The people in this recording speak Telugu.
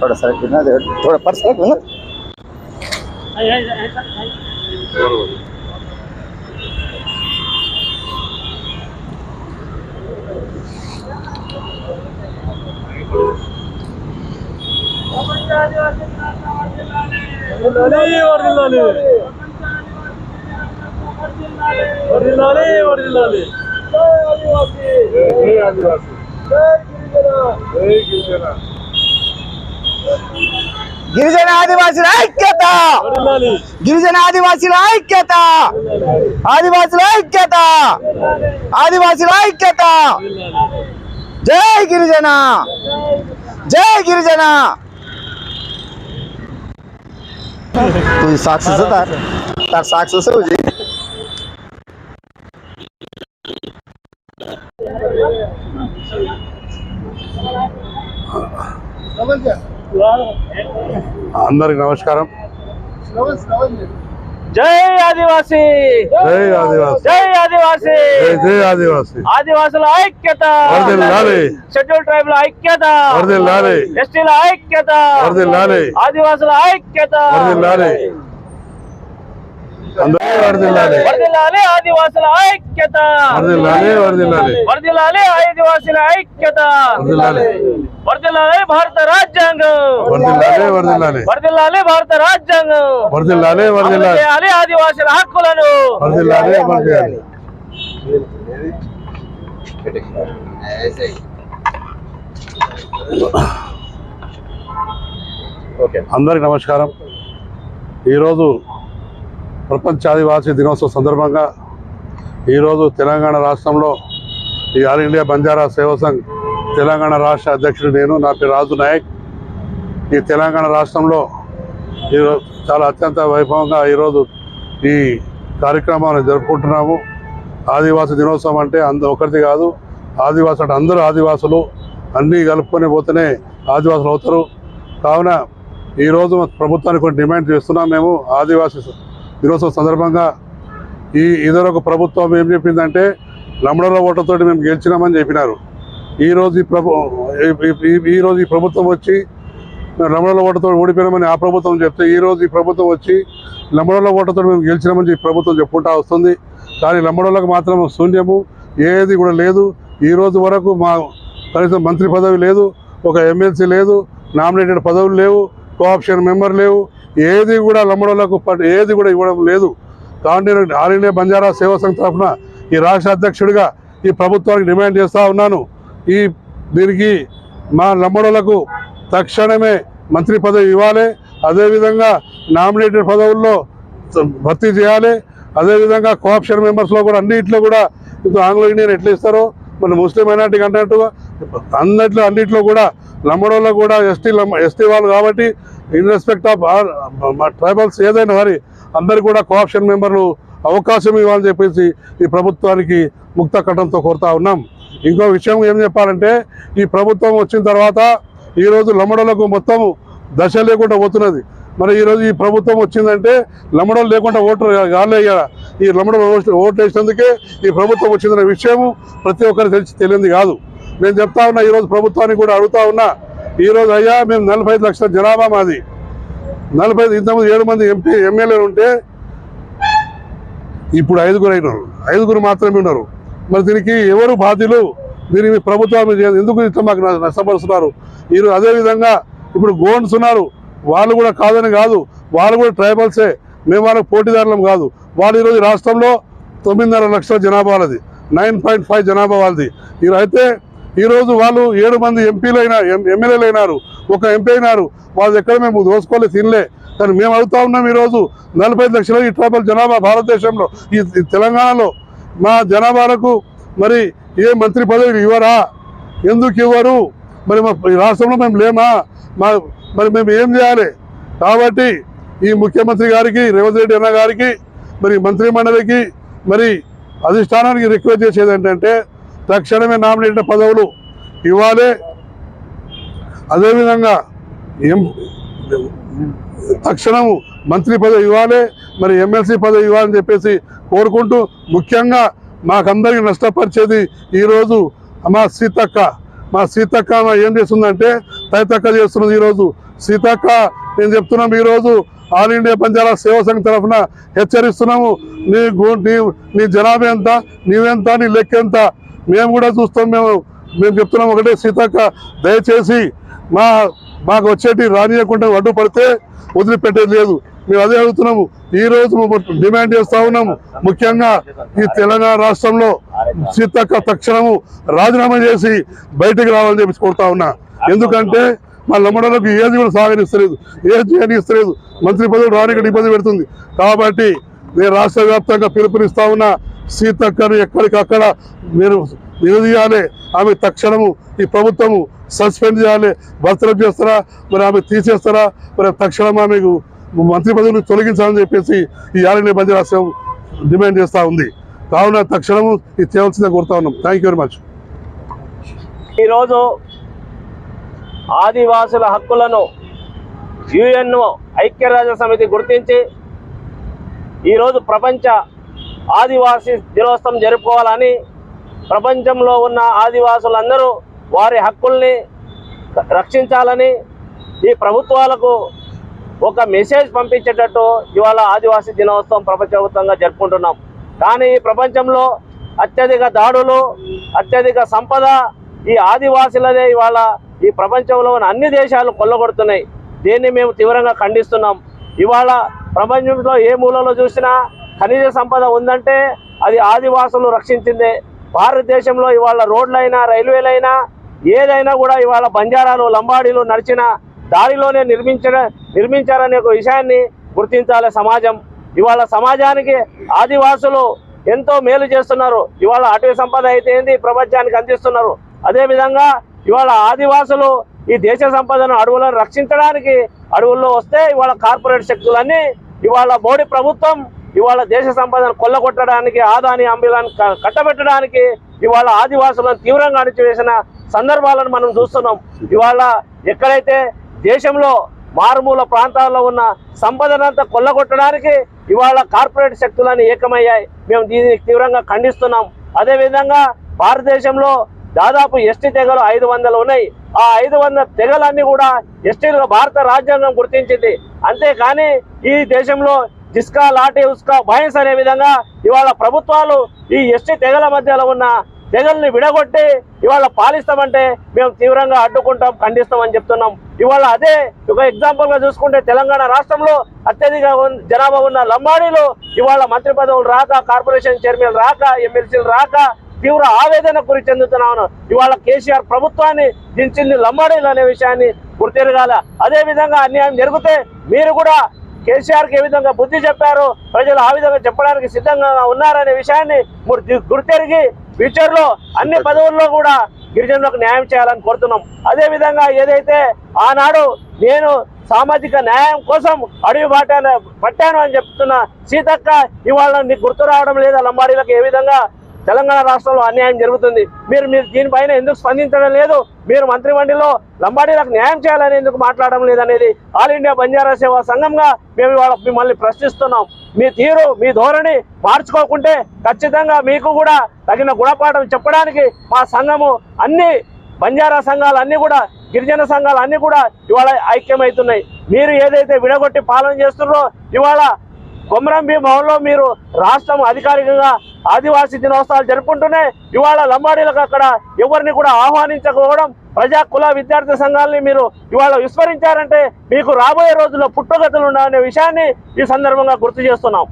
थोड़ा सा गिरना दे थोड़ा पर्स रख लो వర్ధిల్లాలి వర్ధిల్లాలి వర్ధిల్లాలి వర్ధిల్లాలి గిరిజన ఆదివాసుల ఐక్యత వర్ధిల్లాలి గిరిజన ఆదివాసుల ఐక్యత ఆదివాసుల ఐక్యత ఆదివాసుల ఐక్యత జై గిరిజన జై గిరిజన तुझी साक्ष तार तार साक्ष तुझी అందరికి నమస్కారం. జై ఆదివాసి! జై ఆదివాసి. జై ఆదివాసి! జై ఆదివాసి. ఆదివాసుల ఐక్యత! షెడ్యూల్ ట్రైబ్ ఐక్యత! వర్ధిల్లాలి ఎస్టీల ఐక్యత! ఆదివాసుల ఐక్యత! వర్ధిల్లాలి అందరూ వర్ధిల్లాలి వర్ధిల్లాలి ఆదివాసుల ఐక్యత వర్ధిల్లాలి వర్ధిల్లాలి వర్ధిల్లాలి ఆదివాసుల ఐక్యత వర్ధిల్లాలి వర్ధిల్లాలి భారత రాజ్యాంగం వర్ధిల్లాలి వర్ధిల్లాలి వర్ధిల్లాలి భారత రాజ్యాంగం వర్ధిల్లాలి అమలు వర్ధిల్లాలి చేయాలి ఆదివాసుల హక్కులను వర్ధిల్లాలి వర్ధిల్లాలి అందరికి నమస్కారం. ఈరోజు ప్రపంచ ఆదివాసీ దినోత్సవం సందర్భంగా ఈరోజు తెలంగాణ రాష్ట్రంలో ఈ ఆల్ ఇండియా బంజారా సేవా సంఘ్ తెలంగాణ రాష్ట్ర అధ్యక్షుడు నేను నా పేరు రాజు నాయక్. ఈ తెలంగాణ రాష్ట్రంలో ఈరోజు చాలా అత్యంత వైభవంగా ఈరోజు ఈ కార్యక్రమాన్ని జరుపుకుంటున్నాము. ఆదివాసీ దినోత్సవం అంటే అంద ఒకరిది కాదు ఆదివాసు అంటే అందరూ ఆదివాసులు అన్నీ కలుపుకొని పోతేనే ఆదివాసులు అవుతారు. కావున ఈరోజు ప్రభుత్వానికి కొన్ని డిమాండ్ చేస్తున్నాం మేము ఆదివాసీ దినోత్సవం సందర్భంగా ఈ ఇదివరకు ప్రభుత్వం ఏం చెప్పిందంటే లంబడల ఓటతోటి మేము గెలిచినామని చెప్పినారు. ఈరోజు ఈ ప్రభు ఈ- ఈ- ఈరోజు ఈ ప్రభుత్వం వచ్చి లంబడల ఓటతో ఓడిపోయినామని ఆ ప్రభుత్వం చెప్తే ఈ రోజు ఈ ప్రభుత్వం వచ్చి లంబడల ఓటతో మేము గెలిచినామని చెప్పి ప్రభుత్వం చెప్పుకుంటా వస్తుంది. కానీ లంబడోళ్ళకు మాత్రం శూన్యము ఏది కూడా లేదు. ఈ రోజు వరకు మా కనీసం మంత్రి పదవి లేదు ఒక ఎమ్మెల్సీ లేదు నామినేటెడ్ పదవులు లేవు కోఆప్షన్ మెంబర్ లేవు ఏది కూడా లంబడోళ్ళకు ప- ఏది కూడా ఇవ్వడం లేదు. కాబట్టి నేను ఆల్ ఇండియా బంజారా సేవా సంఘ తరఫున ఈ రాష్ట్ర అధ్యక్షుడిగా ఈ ప్రభుత్వానికి డిమాండ్ చేస్తూ ఉన్నాను. ఈ దీనికి మా లంబడోళ్ళకు తక్షణమే మంత్రి పదవి ఇవ్వాలి. అదేవిధంగా నామినేటెడ్ పదవుల్లో భర్తీ చేయాలి. అదేవిధంగా కోఆప్షన్ మెంబర్స్లో కూడా అన్నింటిలో కూడా ఇప్పుడు ఆంగ్లో ఇండియన్ ఎట్లా ఇస్తారో మన ముస్లిం మైనార్టీకి అంటున్నట్టుగా అన్నిట్లో అన్నిట్లో కూడా లంబడోళ్ళలో కూడా ఎస్టీ ఎస్టీ వాళ్ళు కాబట్టి ఇన్ రెస్పెక్ట్ ఆఫ్ ట్రైబల్స్ ఏదైనా మరి అందరు కూడా కోఆప్షన్ మెంబర్లు అవకాశం ఇవ్వాలని చెప్పేసి ఈ ప్రభుత్వానికి ముక్త కటంతో కోరుతా ఉన్నాం. ఇంకో విషయం ఏం చెప్పాలంటే ఈ ప్రభుత్వం వచ్చిన తర్వాత ఈరోజు లంబడోళ్ళకు మొత్తం దశ లేకుండా పోతున్నది. మరి ఈరోజు ఈ ప్రభుత్వం వచ్చిందంటే లమ్మడం లేకుండా ఓటు కాలే ఈ లమ్మడం ఓటు- వేసినందుకే ఈ ప్రభుత్వం వచ్చిందన్న విషయము ప్రతి ఒక్కరికి తెలిసి తెలియంది కాదు. నేను చెప్తా ఉన్నా ఈరోజు ప్రభుత్వానికి కూడా అడుగుతా ఉన్నా ఈరోజు అయ్యా మేము నలభై ఐదు లక్షల జనాభా మాది. నలభై ఐదు ఇంతకుముందు ఏడు మంది ఎంపీ ఎమ్మెల్యేలు ఉంటే ఇప్పుడు ఐదుగురు అయినారు. ఐదుగురు మాత్రమే ఉన్నారు. మరి దీనికి ఎవరు బాధ్యులు? దీనికి ప్రభుత్వం ఎందుకు ఇట్లా మాకు నష్టపరుస్తున్నారు? ఈరోజు అదేవిధంగా ఇప్పుడు గోండ్స్ ఉన్నారు. వాళ్ళు కూడా కాదని కాదు వాళ్ళు కూడా ట్రైబల్సే. మేము వాళ్ళకి పోటీదారులం కాదు. వాళ్ళు ఈరోజు రాష్ట్రంలో తొమ్మిదిన్నర లక్షల జనాభా వాళ్ళది నైన్ పాయింట్ ఫైవ్ జనాభా వాళ్ళది. అయితే ఈరోజు వాళ్ళు ఏడు మంది ఎంపీలు అయినా ఎమ్మెల్యేలు అయినారు ఒక ఎంపీ అయినారు. వాళ్ళు ఎక్కడ మేము దోసుకోలే తినలే. కానీ మేము అడుగుతా ఉన్నాం ఈరోజు నలభై ఐదు లక్షల ఈ ట్రైబల్ జనాభా భారతదేశంలో ఈ ఈ తెలంగాణలో. మా జనాభాలకు మరి ఏ మంత్రి పదవి ఇవ్వరా? ఎందుకు ఇవ్వరు? మరి మా ఈ రాష్ట్రంలో మేము లేమా? మా మరి మేము ఏం చేయాలి? కాబట్టి ఈ ముఖ్యమంత్రి గారికి రేవంత్ రెడ్డి అన్న గారికి మరి మంత్రి మండలికి మరి అధిష్టానానికి రిక్వెస్ట్ చేసేది ఏంటంటే తక్షణమే నామినేటెడ్ పదవులు ఇవ్వాలి. అదేవిధంగా ఎం తక్షణము మంత్రి పదవి ఇవ్వాలి మరి ఎమ్మెల్సీ పదవి ఇవ్వాలని చెప్పేసి కోరుకుంటూ ముఖ్యంగా మాకందరికి నష్టపరిచేది ఈరోజు మా సీతక్క. మా సీతక్క ఏం చేస్తుందంటే తైతక్క చేస్తున్నది ఈరోజు సీతక్క నేను చెప్తున్నాం ఈరోజు ఆల్ ఇండియా బంజారా సేవా సంఘం తరఫున హెచ్చరిస్తున్నాము. నీ గు- నీ నీ జనాభా ఎంత నీవెంత నీ లెక్క ఎంత? మేము కూడా చూస్తాం మేము మేము చెప్తున్నాం ఒకటే సీతక్క దయచేసి మా మాకు వచ్చేటి రానియకుండా అడ్డు పడితే వదిలిపెట్టేది లేదు. మేము అదే అడుగుతున్నాము. ఈ రోజు డిమాండ్ చేస్తా ఉన్నాము. ముఖ్యంగా ఈ తెలంగాణ రాష్ట్రంలో సీతక్క తక్షణము రాజీనామా చేసి బయటికి రావాలని చెప్పి కోరుతా ఉన్నా. ఎందుకంటే మా లమ్మడలకు ఏది కూడా సాగనిస్తలేదు ఏది చేయనిస్తలేదు మంత్రి పదవులు రానికి ఇబ్బంది పెడుతుంది. కాబట్టి నేను రాష్ట్ర వ్యాప్తంగా పిలుపునిస్తా ఉన్న సీతక్కను ఎక్కడికక్కడ మీరు నిలదీయాలి. ఆమె తక్షణము ఈ ప్రభుత్వము సస్పెండ్ చేయాలి. భర్తలు చేస్తారా? మరి ఆమె తీసేస్తారా? మరి తక్షణం ఆమెకు మంత్రి పదవిని తొలగించాలని చెప్పేసి ఈ ఆర్ఎన్ఏ బందీ రాష్ట్రం డిమాండ్ చేస్తూ ఉంది. కావున తక్షణము ఇది చేయవలసిందే కోరుతా ఉన్నాం. థ్యాంక్ యూ వెరీ మచ్ ఈరోజు ఆదివాసుల హక్కులను యుఎన్ఓ ఐక్యరాజ్య సమితి గుర్తించి ఈరోజు ప్రపంచ ఆదివాసీ దినోత్సవం జరుపుకోవాలని ప్రపంచంలో ఉన్న ఆదివాసులందరూ వారి హక్కుల్ని రక్షించాలని ఈ ప్రభుత్వాలకు ఒక మెసేజ్ పంపించేటట్టు ఇవాళ ఆదివాసీ దినోత్సవం ప్రపంచవ్యాప్తంగా జరుపుకుంటున్నాం. కానీ ఈ ప్రపంచంలో అత్యధిక దాడులు అత్యధిక సంపద ఈ ఆదివాసులదే ఇవాళ ఈ ప్రపంచంలో ఉన్న అన్ని దేశాలు కొల్లగొడుతున్నాయి. దీన్ని మేము తీవ్రంగా ఖండిస్తున్నాం. ఇవాళ ప్రపంచంలో ఏ మూలలో చూసినా ఖనిజ సంపద ఉందంటే అది ఆదివాసులు రక్షించిందే. భారతదేశంలో ఇవాళ రోడ్లైనా రైల్వేలైనా ఏదైనా కూడా ఇవాళ బంజారాలు లంబాడీలు నడిచిన దారిలోనే నిర్మించిన నిర్మించారనే ఒక విషయాన్ని గుర్తించాలి సమాజం. ఇవాళ సమాజానికి ఆదివాసులు ఎంతో మేలు చేస్తున్నారు. ఇవాళ అటవీ సంపద అయితే ఏంది? ప్రపంచానికి అందిస్తున్నారు. అదేవిధంగా ఇవాళ ఆదివాసులు ఈ దేశ సంపదను అడవులను రక్షించడానికి అడవుల్లో వస్తే ఇవాళ కార్పొరేట్ శక్తులన్నీ ఇవాళ మోడీ ప్రభుత్వం ఇవాళ దేశ సంపదను కొల్లగొట్టడానికి ఆదాని అంబిలాన్ని కట్టబెట్టడానికి ఇవాళ ఆదివాసులను తీవ్రంగా అణిచివేసిన సందర్భాలను మనం చూస్తున్నాం. ఇవాళ ఎక్కడైతే దేశంలో మారుమూల ప్రాంతాల్లో ఉన్న సంపదనంతా కొల్లగొట్టడానికి ఇవాళ కార్పొరేట్ శక్తులని ఏకమయ్యాయి. మేము దీనికి తీవ్రంగా ఖండిస్తున్నాం. అదేవిధంగా భారతదేశంలో దాదాపు ఎస్టీ తెగలు ఐదు వందలు ఉన్నాయి. ఆ ఐదు వందల తెగలన్నీ కూడా ఎస్టీలుగా భారత రాజ్యాంగం గుర్తించింది. అంతేకాని ఈ దేశంలో జిస్కా లాటి ఉస్కా భయన్స్ అనే విధంగా ఇవాళ ప్రభుత్వాలు ఈ ఎస్టీ తెగల మధ్యలో ఉన్న తెగల్ని విడగొట్టి ఇవాళ పాలిస్తామంటే మేము తీవ్రంగా అడ్డుకుంటాం ఖండిస్తామని చెప్తున్నాం. ఇవాళ అదే ఒక ఎగ్జాంపుల్గా చూసుకుంటే తెలంగాణ రాష్ట్రంలో అత్యధిక జనాభా ఉన్న లంబాడీలు ఇవాళ మంత్రి పదవులు రాక కార్పొరేషన్ చైర్మన్ రాక ఎమ్మెల్సీలు రాక తీవ్ర ఆవేదన గురి చెందుతున్నాను. ఇవాళ కేసీఆర్ ప్రభుత్వాన్ని దించింది లమ్మడీలు అనే విషయాన్ని గుర్తెరగాల. అదే విధంగా అన్యాయం జరిగితే మీరు కూడా కేసీఆర్కి ఏ విధంగా బుద్ధి చెప్పారు ప్రజలు ఆ విధంగా చెప్పడానికి సిద్ధంగా ఉన్నారనే విషయాన్ని మీరు గుర్తెరిగి ఫ్యూచర్లో అన్ని పదవుల్లో కూడా గిరిజనులకు న్యాయం చేయాలని కోరుతున్నాం. అదే విధంగా ఏదైతే ఆనాడు నేను సామాజిక న్యాయం కోసం అడవి బాటాను పట్టాను అని చెప్తున్న సీతక్క ఇవాళ నీకు గుర్తు రావడం లేదా లంబాడీలకు ఏ విధంగా తెలంగాణ రాష్ట్రంలో అన్యాయం జరుగుతుంది. మీరు మీరు దీనిపైన ఎందుకు స్పందించడం లేదు? మీరు మంత్రిమండలిలో లంబాడీలకు న్యాయం చేయాలని ఎందుకు మాట్లాడడం లేదనేది ఆల్ ఇండియా బంజారా సేవా సంఘంగా మేము ఇవాళ మిమ్మల్ని ప్రశ్నిస్తున్నాం. మీ తీరు మీ ధోరణి మార్చుకోకుంటే ఖచ్చితంగా మీకు కూడా తగిన గుణపాఠం చెప్పడానికి మా సంఘము అన్ని బంజారా సంఘాలు అన్ని కూడా గిరిజన సంఘాలు అన్ని కూడా ఇవాళ ఐక్యమవుతున్నాయి. మీరు ఏదైతే విడగొట్టి పాలన చేస్తున్నారో ఇవాళ కొమరం భీం భవన్లో మీరు రాష్ట్రం అధికారికంగా ఆదివాసీ దినోత్సవాలు జరుపుకుంటూనే ఇవాళ లంబాడీలకు అక్కడ ఎవరిని కూడా ఆహ్వానించకపోవడం ప్రజా కుల విద్యార్థి సంఘాలని మీరు ఇవాళ విస్మరించారంటే మీకు రాబోయే రోజుల్లో పుట్టుగతులు ఉన్నాయనే విషయాన్ని ఈ సందర్భంగా గుర్తు చేస్తున్నాం.